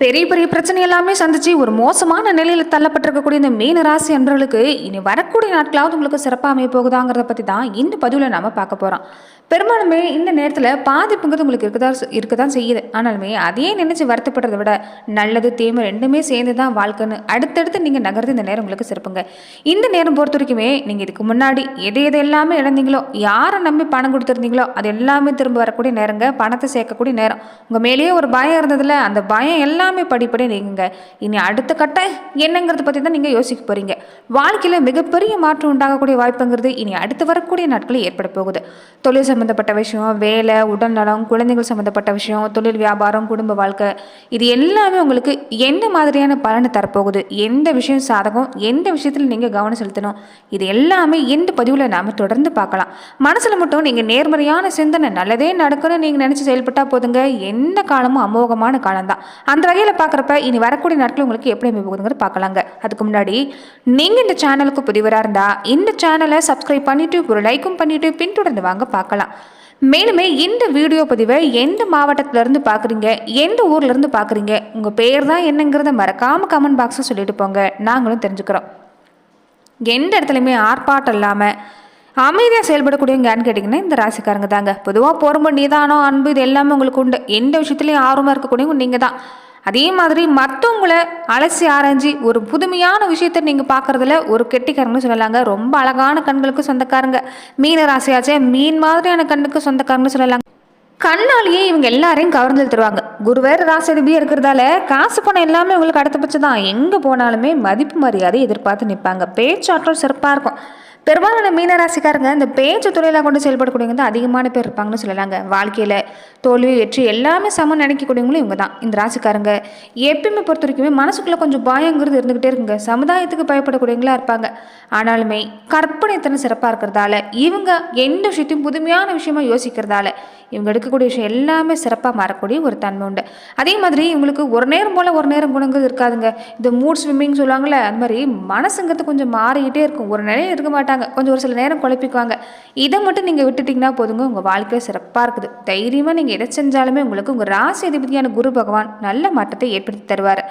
பெரிய பெரிய பிரச்சனை எல்லாமே சந்திச்சு ஒரு மோசமான நிலையில் தள்ளப்பட்டிருக்கக்கூடிய இந்த மீன ராசி அன்பர்களுக்கு இனி வரக்கூடிய நாட்களாவது உங்களுக்கு சிறப்பாக அமைய போகுதாங்கிறத பற்றி தான் இந்த பதிவில் நாம் பார்க்க போகிறோம் பெரும்பாலுமே இந்த நேரத்தில் பாதிப்புங்கிறது உங்களுக்கு இருக்கதா இருக்க தான் செய்யுது. ஆனாலுமே அதையே நினைச்சு வருத்தப்படுறதை விட நல்லது தீமை ரெண்டுமே சேர்ந்து தான் வாழ்க்கைன்னு அடுத்தடுத்து நீங்கள் நகர்ந்து இந்த நேரம் உங்களுக்கு சிறப்புங்க. இந்த நேரம் பொறுத்த வரைக்குமே நீங்கள் இதுக்கு முன்னாடி எது எது எல்லாமே இழந்தீங்களோ யாரை நம்பி பணம் கொடுத்துருந்தீங்களோ அது எல்லாமே திரும்ப வரக்கூடிய நேரங்க பணத்தை சேர்க்கக்கூடிய நேரம். உங்கள் மேலேயே ஒரு பயம் இருந்ததில்ல அந்த பயம் எல்லாம் எல்லாமே படிப்படி நீங்க இனி அடுத்த கட்ட என்னங்கிறத பற்றி தான் நீங்கள் யோசிக்க போகிறீங்க வாழ்க்கையில் மிகப்பெரிய மாற்றம் உண்டாகக்கூடிய வாய்ப்புங்கிறது இனி அடுத்து வரக்கூடிய நாட்களில் ஏற்பட போகுது. தொழில் சம்மந்தப்பட்ட விஷயம் வேலை உடல்நலம் குழந்தைகள் சம்மந்தப்பட்ட விஷயம் தொழில் வியாபாரம் குடும்ப வாழ்க்கை இது எல்லாமே உங்களுக்கு எந்த மாதிரியான பலனை தரப்போகுது? எந்த விஷயம் சாதகம்? எந்த விஷயத்தில் நீங்கள் கவனம் செலுத்தணும்? இது எல்லாமே இந்த பதிவில் நாம் தொடர்ந்து பார்க்கலாம். மனசில் மட்டும் நீங்கள் நேர்மறையான சிந்தனை நல்லதே நடக்கணும்னு நீங்கள் நினச்சி செயல்பட்டால் போதுங்க. எந்த காலமும் அமோகமான காலம்தான். அந்த வகையில் பார்க்குறப்ப இனி வரக்கூடிய நாட்கள் உங்களுக்கு எப்படி அமைப்பு போகுதுங்கிறது பார்க்கலாங்க. அதுக்கு முன்னாடி நீங்கள் இந்த சேனலுக்கு புதிவராக இருந்தால் இந்த சேனலை சப்ஸ்கிரைப் பண்ணிவிட்டு ஒரு லைக்கும் பண்ணிவிட்டு பின்தொடர்ந்து வாங்க பார்க்கலாம். மேலுமே இந்த வீடியோ பதிவை எந்த மாவட்டத்திலேருந்து பார்க்குறீங்க எந்த ஊர்லேருந்து பார்க்குறீங்க உங்கள் பேர் தான் என்னங்கிறத மறக்காமல் கமெண்ட் பாக்ஸில் சொல்லிட்டு போங்க. நாங்களும் தெரிஞ்சுக்கிறோம். எந்த இடத்துலையுமே ஆர்ப்பாட்டம் இல்லாமல் அமைதியாக செயல்படக்கூடியவங்கன்னு கேட்டிங்கன்னா இந்த ராசிக்காரங்க தாங்க. பொதுவாக பொறுமை நிதானம் அன்பு இது எல்லாமே உங்களுக்கு உண்டு. எந்த விஷயத்துலையும் ஆர்வமாக இருக்கக்கூடியவங்க நீங்கள் தான் அதே மாதிரி மற்றவங்களை அலசி ஆராய்ஞ்சி ஒரு புதுமையான விஷயத்தை நீங்கள் பார்க்குறதுல ஒரு கெட்டிக்காரங்கன்னு சொல்லலாங்க. ரொம்ப அழகான கண்களுக்கு சொந்தக்காரங்க. மீன ராசியாச்சே மீன் மாதிரியான கண்ணுக்கு சொந்தக்காரங்கன்னு சொல்லலாங்க. கண்ணாலேயே இவங்க எல்லாரையும் கவர்ந்து தருவாங்க குருவேர் ராசியதிபியாக இருக்கிறதால காசு பணம் எல்லாமே உங்களுக்கு அடுத்தபட்சம் தான் எங்கே போனாலுமே மதிப்பு மரியாதை எதிர்பார்த்து நிற்பாங்க பேச்சாற்றல் சிறப்பாக இருக்கும். பெரும்பாலான மீனராசிக்காரங்க இந்த பேச்சு தொழிலாக கொண்டு செயல்படக்கூடியவங்க தான் அதிகமான பேர் இருப்பாங்கன்னு சொல்லலாங்க. வாழ்க்கையில் தோல்வி வெற்றி எல்லாமே சமம் நினைக்கக்கூடியவங்களும் இவங்க தான். இந்த ராசிக்காரங்க எப்பயுமே பொறுத்த வரைக்குமே மனசுக்குள்ளே கொஞ்சம் பயங்கிறது இருந்துக்கிட்டே இருக்குங்க. சமுதாயத்துக்கு பயப்படக்கூடியவங்களா இருப்பாங்க. ஆனாலுமே கற்பனை கற்பனைத்தனம் சிறப்பாக இருக்கிறதால இவங்க எந்த விஷயத்தையும் புதுமையான விஷயமா யோசிக்கிறதால இவங்க எடுக்கக்கூடிய விஷயம் எல்லாமே சிறப்பாக மாறக்கூடிய ஒரு தன்மை உண்டு. அதே மாதிரி இவங்களுக்கு ஒரு நேரம் போல் ஒரு நேரம் குணங்கிறது இருக்காதுங்க. இந்த மூட் ஸ்விம்மிங் சொல்லுவாங்கள்ல அது மாதிரி மனசுங்கிறது கொஞ்சம் மாறிக்கிட்டே இருக்கும். ஒரு நிலையில் இருக்க மாட்டாங்க. கொஞ்சம் ஒரு சில நேரம் குழப்பிக்குவாங்க. இதை மட்டும் நீங்கள் விட்டுட்டிங்கன்னா போதுங்க உங்கள் வாழ்க்கையில் சிறப்பாக இருக்குது. தைரியமாக நீங்கள் எதை செஞ்சாலுமே உங்களுக்கு உங்கள் ராசி அதிபதியான குரு பகவான் நல்ல மாற்றத்தை ஏற்படுத்தி தருவார்.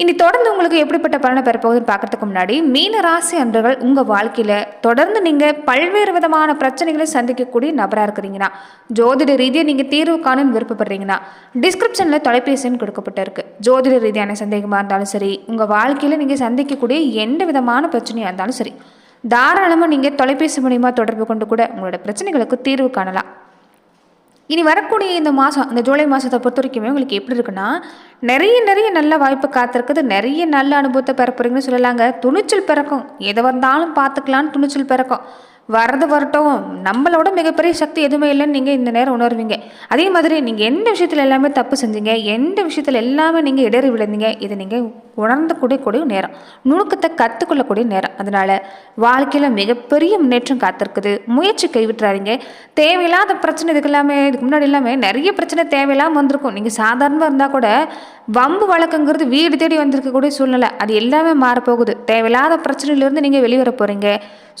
இனி தொடர்ந்து உங்களுக்கு எப்படிப்பட்ட பலனை பெறப்போகுதுன்னு பார்க்கறதுக்கு முன்னாடி மீன ராசி அன்பர்கள் உங்கள் வாழ்க்கையில் தொடர்ந்து நீங்கள் பல்வேறு விதமான பிரச்சனைகளை சந்திக்கக்கூடிய நபராக இருக்கிறீங்கன்னா ஜோதிட ரீதியாக நீங்கள் தீர்வு காணும்னு விருப்பப்படுறீங்கன்னா டிஸ்கிரிப்ஷனில் தொலைபேசின்னு கொடுக்கப்பட்டிருக்கு. ஜோதிட ரீதியான சந்தேகமாக இருந்தாலும் சரி உங்கள் வாழ்க்கையில் நீங்கள் சந்திக்கக்கூடிய எந்த விதமான பிரச்சனையாக இருந்தாலும் சரி தாராளமாக நீங்கள் தொலைபேசி மூலிமா தொடர்பு கொண்டு கூட உங்களோட பிரச்சனைகளுக்கு தீர்வு காணலாம். இனி வரக்கூடிய இந்த மாதம் இந்த ஜூலை மாதத்தை பொறுத்த வரைக்குமே உங்களுக்கு எப்படி இருக்குன்னா நிறைய நிறைய நல்ல வாய்ப்பு காத்திருக்குது. நிறைய நல்ல அனுபவத்தை பெற போகிறீங்கன்னு சொல்லலாங்க. துணிச்சல் பிறக்கும். எதை வந்தாலும் பார்த்துக்கலான்னு துணிச்சல் பிறக்கும். வரது வரட்டும். நம்மளோட மிகப்பெரிய சக்தி எதுவுமே இல்லைன்னு நீங்கள் இந்த நேரம் உணர்வீங்க. அதே மாதிரி நீங்கள் எந்த விஷயத்தில் எல்லாமே தப்பு செஞ்சீங்க எந்த விஷயத்தில் எல்லாமே நீங்கள் இடறி விழுந்தீங்க இதை நீங்கள் உணர்ந்து கூடிய கூடிய நேரம். நுணுக்கத்தை கற்றுக்கொள்ளக்கூடிய நேரம். அதனால் வாழ்க்கையில் மிகப்பெரிய முன்னேற்றம் காத்திருக்குது. முயற்சி கைவிட்டுறாதீங்க. தேவையில்லாத பிரச்சனை இதுக்கு எல்லாமே இதுக்கு முன்னாடி எல்லாமே நிறைய பிரச்சனை தேவையில்லாமல் வந்திருக்கும். நீங்கள் சாதாரணமாக இருந்தால் கூட வம்பு வழக்குங்கிறது வீடு தேடி வந்திருக்கக்கூடிய சூழ்நிலை. அது எல்லாமே மாறப்போகுது. தேவையில்லாத பிரச்சனையிலேருந்து நீங்கள் வெளிவர போகிறீங்க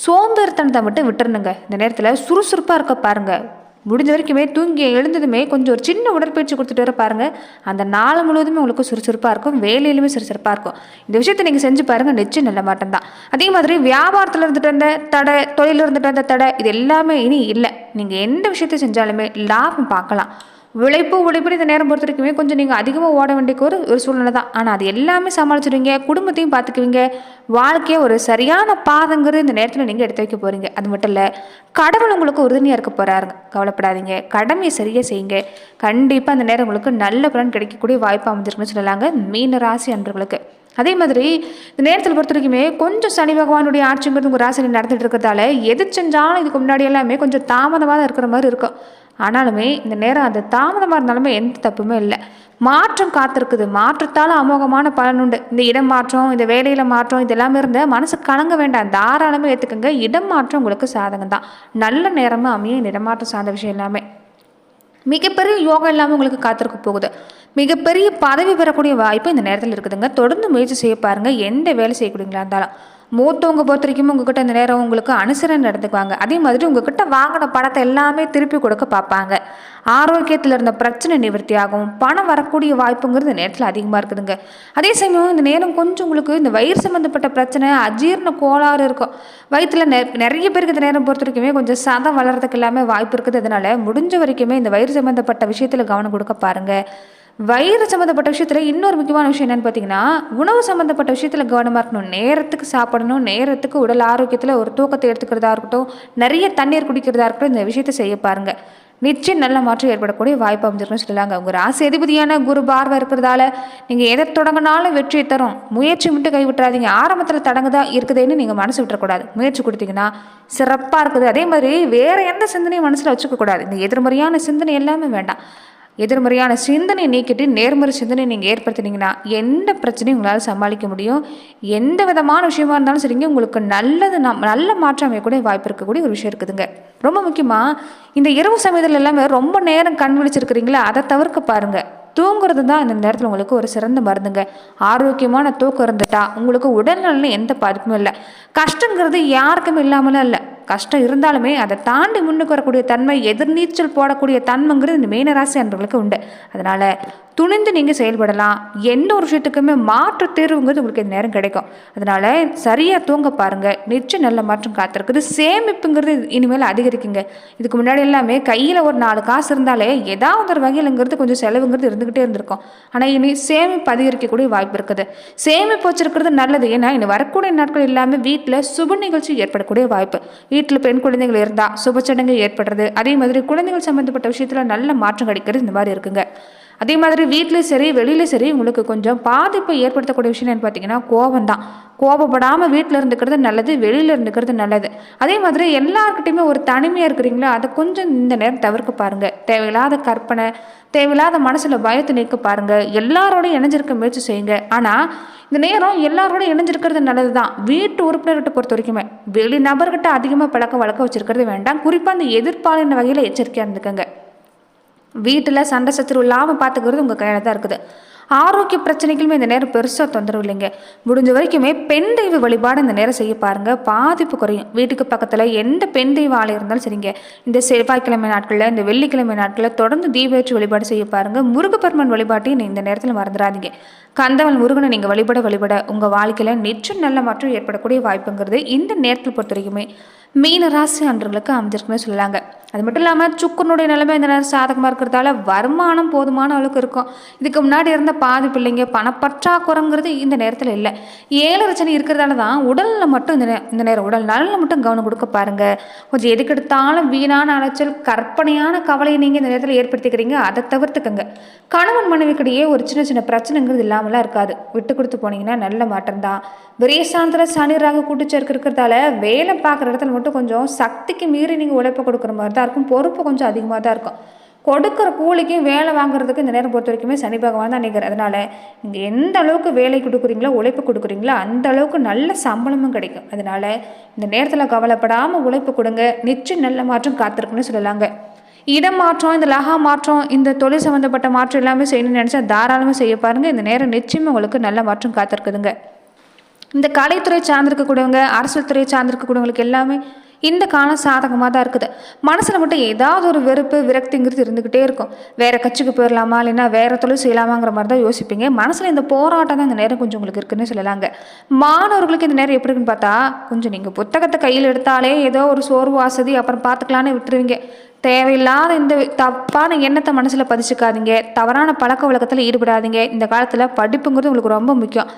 சோம்பேறித்தனத்தை மட்டும் விட்டுருணுங்க இந்த நேரத்தில் சுறுசுறுப்பாக இருக்க பாருங்கள் முடிஞ்ச வரைக்குமே தூங்கி எழுந்ததுமே கொஞ்சம் ஒரு சின்ன உடற்பயிற்சி கொடுத்துட்டு வர பாருங்க. அந்த நாள் முழுவதுமே உங்களுக்கு சுறுசுறுப்பாக இருக்கும். வேலையிலுமே சுறுசுறுப்பாக இருக்கும். இந்த விஷயத்தை நீங்கள் செஞ்சு பாருங்கள் நிச்சயம் நல்ல மாட்டம் தான். அதே மாதிரி வியாபாரத்தில் இருந்துட்டு வந்த தடை தொழிலில் இருந்துட்டு வந்த தடை இது எல்லாமே இனி இல்லை. நீங்கள் எந்த விஷயத்தை செஞ்சாலுமே லாபம் பார்க்கலாம். உழைப்பு உழைப்பு இந்த நேரம் பொறுத்த வரைக்குமே கொஞ்சம் நீங்கள் அதிகமாக ஓட வேண்டிய ஒரு ஒரு சூழ்நிலை தான். ஆனால் அது எல்லாமே சமாளிச்சிடுவீங்க குடும்பத்தையும் பார்த்துக்குவீங்க. வாழ்க்கையை ஒரு சரியான பாதங்கிறது இந்த நேரத்தில் நீங்கள் எடுத்து வைக்க போகிறீங்க அது மட்டும் இல்லை கடவுள் உங்களுக்கு உறுதுணையாக இருக்க போகிறாருங்க கவலைப்படாதீங்க. கடமையை சரியாக செய்யுங்க. கண்டிப்பாக அந்த நேரம் உங்களுக்கு நல்ல பலன் கிடைக்கக்கூடிய வாய்ப்பு அமைஞ்சிருக்குன்னு சொல்லலாங்க. மீன ராசி அன்பர்களுக்கு. அதே மாதிரி இந்த நேரத்தில் பொறுத்த வரைக்குமே கொஞ்சம் சனி பகவானுடைய ஆட்சிங்கிறது உங்கள் ராசி நடந்துட்டு இருக்கிறதால எது செஞ்சாலும் இதுக்கு முன்னாடி எல்லாமே கொஞ்சம் தாமதமாக தான் இருக்கிற மாதிரி இருக்கும். ஆனாலுமே இந்த நேரம் அது தாமதமாக இருந்தாலுமே எந்த தப்புமே இல்லை. மாற்றம் காத்திருக்குது. மாற்றத்தால் அமோகமான பலன் உண்டு. இந்த இடம் மாற்றம் இந்த வேலையில் மாற்றம் இதெல்லாம் இருந்தால் இருந்த மனசு கலங்க வேண்டாம். தாராளமாக ஏற்றுக்குங்க இடம் மாற்றம் உங்களுக்கு சாதகம் தான். நல்ல நேரமாக அமைய இந்த இடமாற்றம் சார்ந்த விஷயம் எல்லாமே. மிகப்பெரிய யோகம் இல்லாமல் உங்களுக்கு காத்திருக்க போகுது. மிகப்பெரிய பதவி பெறக்கூடிய வாய்ப்பு இந்த நேரத்தில் இருக்குதுங்க. தொடர்ந்து முயற்சி செய்ய பாருங்கள் எந்த வேலை செய்யக்கூடியங்களா இருந்தாலும். மூத்தவங்க பொறுத்த வரைக்கும் உங்ககிட்ட இந்த நேரம் உங்களுக்கு அனுசரணை நடந்துக்குவாங்க. அதே மாதிரி உங்ககிட்ட வாங்கின பணத்தை எல்லாமே திருப்பி கொடுக்க பார்ப்பாங்க. ஆரோக்கியத்தில் இருந்த பிரச்சனை நிவர்த்தி ஆகும் பணம் வரக்கூடிய வாய்ப்புங்கிறது நேரத்தில் அதிகமாக இருக்குதுங்க. அதே சமயம் இந்த நேரம் கொஞ்சம் உங்களுக்கு இந்த வயிறு சம்மந்தப்பட்ட பிரச்சனை அஜீரண கோளாறு இருக்கும். வயிற்றில் நெ நிறைய பேருக்கு இந்த நேரம் பொறுத்த வரைக்குமே கொஞ்சம் சதம் வளர்றதுக்கு எல்லாமே வாய்ப்பு இருக்குது. அதனால் முடிஞ்ச வரைக்குமே இந்த வயிறு சம்மந்தப்பட்ட விஷயத்தில் கவனம் கொடுக்க பாருங்கள் வயிறு சம்மந்தப்பட்ட விஷயத்தில் இன்னொரு முக்கியமான விஷயம் என்னென்னு பார்த்தீங்கன்னா உணவு சம்மந்தப்பட்ட விஷயத்தில் கவனமாக இருக்கணும். நேரத்துக்கு சாப்பிடணும் நேரத்துக்கு உடல் ஆரோக்கியத்தில் ஒரு தூக்கத்தை எடுத்துக்கிறதா இருக்கட்டும் நிறைய தண்ணீர் குடிக்கிறதா இருக்கட்டும் இந்த விஷயத்தை செய்ய பாருங்கள் நிச்சயம் நல்ல மாற்றம் ஏற்படக்கூடிய வாய்ப்பு அமைஞ்சிருக்குன்னு சொல்லலாங்க உங்கள் ராசி அதிபதியான குரு பார்வை இருக்கிறதால நீங்கள் எதை தொடங்கினாலும் வெற்றியை தரும். முயற்சி மட்டும் கைவிட்டுறாதீங்க. ஆரம்பத்தில் தடங்குதா இருக்குதுன்னு நீங்கள் மனசு விட்டுறக்கூடாது. முயற்சி கொடுத்தீங்கன்னா சிறப்பாக இருக்குது. அதே மாதிரி வேறு எந்த சிந்தனையும் மனசில் வச்சுக்கக்கூடாது. இந்த எதிர்மறையான சிந்தனை எல்லாமே வேண்டாம். எதிர்மறையான சிந்தனை நீக்கிட்டு நேர்மறை சிந்தனை நீங்கள் ஏற்படுத்தினீங்கன்னா எந்த பிரச்சனையும் உங்களால் சமாளிக்க முடியும். எந்த விதமான விஷயமா இருந்தாலும் சரிங்க உங்களுக்கு நல்லது நம் நல்ல மாற்றம் அமையக்கூடிய வாய்ப்பு இருக்கக்கூடிய ஒரு விஷயம் இருக்குதுங்க. ரொம்ப முக்கியமாக இந்த இரவு சமயத்தில் எல்லாமே ரொம்ப நேரம் கண் விழிச்சிருக்கிறீங்களா அதை தவிர்க்க பாருங்கள் தூங்குறது தான் இந்த நேரத்தில் உங்களுக்கு ஒரு சிறந்த மருந்துங்க. ஆரோக்கியமான தூக்கம் இருந்துட்டா உங்களுக்கு உடல்நலில் எந்த பாதிப்பும் இல்லை. கஷ்டங்கிறது யாருக்குமே இல்லாமலாம் இல்லை. கஷ்டம் இருந்தாலுமே அதை தாண்டி முன்னுக்கு வரக்கூடிய தன்மை எதிர்நீச்சல் போடக்கூடிய தன்மைங்கிறது இந்த மீனராசி அன்பர்களுக்கு உண்டு. அதனால் துணிந்து நீங்கள் செயல்படலாம். எந்த ஒரு விஷயத்துக்குமே மாற்று தேர்வுங்கிறது உங்களுக்கு இந்த நேரம் கிடைக்கும். அதனால் சரியாக தூங்க பாருங்கள் நிச்சயம் நல்ல மாற்றம் காத்திருக்குது. சேமிப்புங்கிறது இனிமேல் அதிகரிக்குங்க. இதுக்கு முன்னாடி எல்லாமே கையில் ஒரு நாலு காசு இருந்தாலே ஏதாவது ஒரு வகையிலங்கிறது கொஞ்சம் செலவுங்கிறது இருந்துக்கிட்டே இருந்திருக்கும். ஆனால் இனி சேமிப்பு அதிகரிக்கக்கூடிய வாய்ப்பு இருக்குது. சேமிப்பு வச்சிருக்கிறது நல்லது. ஏன்னா இனி வரக்கூடிய நாட்கள் இல்லாமல் வீட்டில் சுப நிகழ்ச்சி ஏற்படக்கூடிய வாய்ப்பு. வீட்டில் பெண் குழந்தைகள் இருந்தால் சுபச்சடங்கு ஏற்படுறது. அதே மாதிரி குழந்தைகள் சம்மந்தப்பட்ட விஷயத்தில் நல்ல மாற்றம் கிடைக்கிறது இந்த மாதிரி இருக்குங்க. அதே மாதிரி வீட்லேயும் சரி வெளியிலையும் சரி உங்களுக்கு கொஞ்சம் பாதிப்பை ஏற்படுத்தக்கூடிய விஷயம் என்னன்னு பார்த்தீங்கன்னா கோபம் தான் கோபப்படாமல் வீட்டில் இருந்துக்கிறது நல்லது வெளியில் இருந்துக்கிறது நல்லது. அதே மாதிரி எல்லாருக்கிட்டையுமே ஒரு தனிமையாக இருக்கிறீங்களா அதை கொஞ்சம் இந்த நேரம் தவிர்க்க பாருங்கள் தேவையில்லாத கற்பனை தேவையில்லாத மனசில் பயத்தை நீக்க பாருங்கள் எல்லாரோடையும் இணைஞ்சிருக்க முயற்சி செய்யுங்க. ஆனால் இந்த நேரம் எல்லாரோடையும் இணைஞ்சிருக்கிறது நல்லது தான் வீட்டு உறுப்பினர்கிட்ட பொறுத்த வரைக்குமே வெளி நபர்கிட்ட அதிகமாக பழக்க வழக்க வச்சிருக்கிறது வேண்டாம். குறிப்பாக அந்த எதிர்ப்பாளின வகையில் எச்சரிக்கையாக இருந்துக்கங்க. வீட்டில் சண்டை சத்துரு இல்லாமல் பார்த்துக்கிறது உங்கள் கையில் தான் இருக்குது. ஆரோக்கிய பிரச்சனைகளுமே இந்த நேரம் பெருசாக தொந்தரவு இல்லைங்க. முடிஞ்ச வரைக்குமே பெண் தெய்வ வழிபாடு இந்த நேரம் செய்ய பாருங்கள் பாதிப்பு குறையும். வீட்டுக்கு பக்கத்தில் எந்த பெண் தெய்வ ஆலை இருந்தாலும் சரிங்க. இந்த செவ்வாய்க்கிழமை நாட்களில் இந்த வெள்ளிக்கிழமை நாட்களில் தொடர்ந்து தீபேற்று வழிபாடு செய்ய பாருங்கள் முருகப்பெருமான் வழிபாட்டையும் இந்த நேரத்தில் மறந்துடாதீங்க. கந்தவன் முருகனை நீங்கள் வழிபட வழிபட உங்கள் வாழ்க்கையில் நிச்சயம் நல்ல மாற்றம் ஏற்படக்கூடிய வாய்ப்புங்கிறது இந்த நேரத்தில் பொறுத்த வரைக்குமே. மீன ராசி அன்றர்களுக்கு அமைஞ்சிருக்குன்னு சொல்லலாங்க அது மட்டும் இல்லாமல் சுக்குனுடைய நிலைமை இந்த நேரம் சாதகமாக இருக்கிறதால வருமானம் போதுமான அளவுக்கு இருக்கும். இதுக்கு முன்னாடி இருந்த பாதி பிள்ளைங்க பணப்பற்றாக்குறைங்கிறது இந்த நேரத்தில் இல்லை. ஏழு ரச்சனை இருக்கிறதால தான் உடலில் மட்டும் இந்த நே இந்த நேரம் உடல் நலனில் மட்டும் கவனம் கொடுக்க பாருங்கள் கொஞ்சம் எதுக்கெடுத்தாலும் வீணான அலைச்சல் கற்பனையான கவலையை நீங்கள் இந்த நேரத்தில் ஏற்படுத்திக்கிறீங்க. அதை தவிர்த்துக்கங்க. கணவன் மனைவிக்கிடையே ஒரு சின்ன சின்ன பிரச்சனைங்கிறது இல்லாமலாம் இருக்காது. விட்டு கொடுத்து போனீங்கன்னா நல்ல மாற்றம் தான். விரயசாந்திர சனி ராக இருக்கிறதால வேலை பார்க்குற இடத்துல மட்டும் கொஞ்சம் சக்திக்கு மீறி நீங்கள் உழைப்பு கொடுக்குற மாதிரி தான் இருக்கும் பொறுப்பு கொஞ்சம் அதிகமாக தான் இருக்கும். கொடுக்குற கூலிக்கும் வேலை வாங்குறதுக்கு இந்த நேரம் பொறுத்த வரைக்குமே சனி பகவான் தான் நிற்கிற அதனால் நீங்கள் எந்த அளவுக்கு வேலை கொடுக்குறீங்களோ உழைப்பு கொடுக்குறீங்களோ அந்த அளவுக்கு நல்ல சம்பளமும் கிடைக்கும். அதனால் இந்த நேரத்தில் கவலைப்படாமல் உழைப்பு கொடுங்க. நிச்சயம் நல்ல மாற்றம் காத்திருக்குன்னு சொல்லலாங்க. இடம் மாற்றம் இந்த லகா மாற்றம் இந்த தொழில் சம்மந்தப்பட்ட மாற்றம் எல்லாமே செய்யணும்னு நினச்சா தாராளமாக செய்ய பாருங்கள் இந்த நேரம் நிச்சயமாக உங்களுக்கு நல்ல மாற்றம் காத்திருக்குதுங்க. இந்த கலைத்துறை சார்ந்திருக்கக்கூடியவங்க அரசியல் துறை சார்ந்திருக்கக்கூடியவங்களுக்கு எல்லாமே இந்த காலம் சாதகமாக தான் இருக்குது. மனசில் மட்டும் ஏதாவது ஒரு வெறுப்பு விரக்திங்கிறது இருந்துக்கிட்டே இருக்கும். வேறு கட்சிக்கு போயிடலாமா இல்லைன்னா வேறு தொழில் செய்யலாமாங்கிற மாதிரி தான் யோசிப்பீங்க. மனசில் இந்த போராட்டம் தான் இந்த நேரம் கொஞ்சம் உங்களுக்கு இருக்குன்னு சொல்லலாங்க. மாணவர்களுக்கு இந்த நேரம் எப்படி இருக்குன்னு பார்த்தா கொஞ்சம் நீங்கள் புத்தகத்தை கையில் எடுத்தாலே ஏதோ ஒரு சோர்வு வாசதி அப்புறம் பார்த்துக்கலான்னு விட்டுருவீங்க. தேவையில்லாத இந்த தப்பான எண்ணத்தை மனசில் பதிச்சுக்காதீங்க. தவறான பழக்க வழக்கத்தில் ஈடுபடாதீங்க. இந்த காலத்தில் படிப்புங்கிறது உங்களுக்கு ரொம்ப முக்கியம்.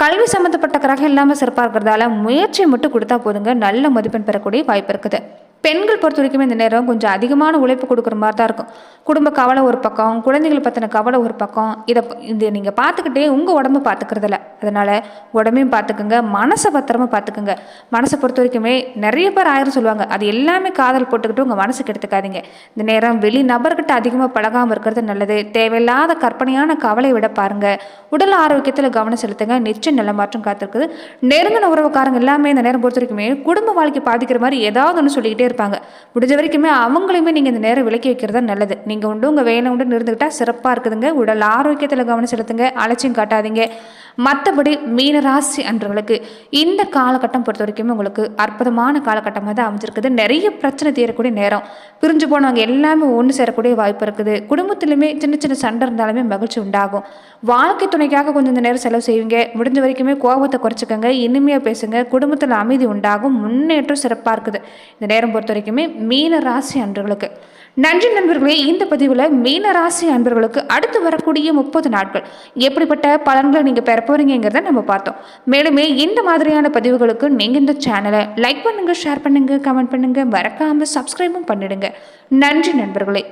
கல்வி சம்மந்தப்பட்ட கிரகம் இல்லாமல் சிறப்பாக இருக்கிறதால முயற்சி மட்டும் கொடுத்தா போதுங்க. நல்ல மதிப்பெண் பெறக்கூடிய வாய்ப்பு இருக்குது. பெண்கள் பொறுத்த வரைக்குமே இந்த நேரம் கொஞ்சம் அதிகமான உழைப்பு கொடுக்குற மாதிரி தான் இருக்கும். குடும்ப கவலை ஒரு பக்கம் குழந்தைகள் பற்றின கவலை ஒரு பக்கம். இதை இதை நீங்கள் பார்த்துக்கிட்டே உங்கள் உடம்பு பார்த்துக்கிறதில்ல. அதனால் உடம்பையும் பார்த்துக்குங்க மனசை பத்திரமா பார்த்துக்குங்க. மனசை பொறுத்த வரைக்குமே நிறைய பேர் ஆயிரம் சொல்லுவாங்க. அது எல்லாமே காதல் போட்டுக்கிட்டு உங்கள் மனசுக்கு எடுத்துக்காதீங்க. இந்த நேரம் வெளி நபர்கிட்ட அதிகமாக பழகாமல் இருக்கிறது நல்லது. தேவையில்லாத கற்பனையான கவலை விட பாருங்கள் உடல் ஆரோக்கியத்தில் கவனம் செலுத்துங்க. நிச்சயம் நல்ல மாற்றம் காத்திருக்குது. நெருங்கின உறவுக்காரங்க எல்லாமே இந்த நேரம் பொறுத்த வரைக்குமே குடும்ப வாழ்க்கை பாதிக்கிற மாதிரி ஏதாவது ஒன்று சொல்லிக்கிட்டே இருப்பாங்க முடிஞ்ச வரைக்குமே அவங்களையுமே நீங்கள் இந்த நேரம் விலக்கி வைக்கிறது தான் நல்லது. நீங்கள் உண்டு உங்கள் வேலை உண்டு இருந்துக்கிட்டால் சிறப்பாக இருக்குதுங்க. உடல் ஆரோக்கியத்தில் கவனம் செலுத்துங்க அலட்சியம் காட்டாதீங்க. மற்றபடி மீனராசி அன்றவர்களுக்கு இந்த காலகட்டம் பொறுத்த வரைக்குமே உங்களுக்கு அற்புதமான காலகட்டமாக தான் அமைஞ்சிருக்குது. நிறைய பிரச்சனை தீரக்கூடிய நேரம். பிரிஞ்சு போனவங்க எல்லாமே ஒன்று சேரக்கூடிய வாய்ப்பு இருக்குது. குடும்பத்திலுமே சின்ன சின்ன சண்டை இருந்தாலுமே மகிழ்ச்சி உண்டாகும். வாழ்க்கை துணைக்காக கொஞ்சம் இந்த நேரம் செலவு செய்வீங்க. முடிஞ்ச வரைக்குமே கோபத்தை குறைச்சிக்கோங்க இனிமையாக பேசுங்க. குடும்பத்தில் அமைதி உண்டாகும். முன்னேற்றம் சிறப்பாக இருக்குது. இந்த நேரம் பொறுத்த வரைக்குமே மீன ராசி அன்பர்களுக்கு. நன்றி நண்பர்களே இந்த பதிவில் மீன ராசி அன்பர்களுக்கு அடுத்து வரக்கூடிய முப்பது நாட்கள் எப்படிப்பட்ட பலன்களை நீங்கள் பெற போகிறீங்கிறத நம்ம பார்த்தோம். மேலுமே இந்த மாதிரியான பதிவுகளுக்கு நீங்கள் இந்த சேனலை லைக் பண்ணுங்கள் ஷேர் பண்ணுங்கள் கமெண்ட் பண்ணுங்கள் மறக்காமல் சப்ஸ்கிரைபும் பண்ணிடுங்க. நன்றி நண்பர்களே.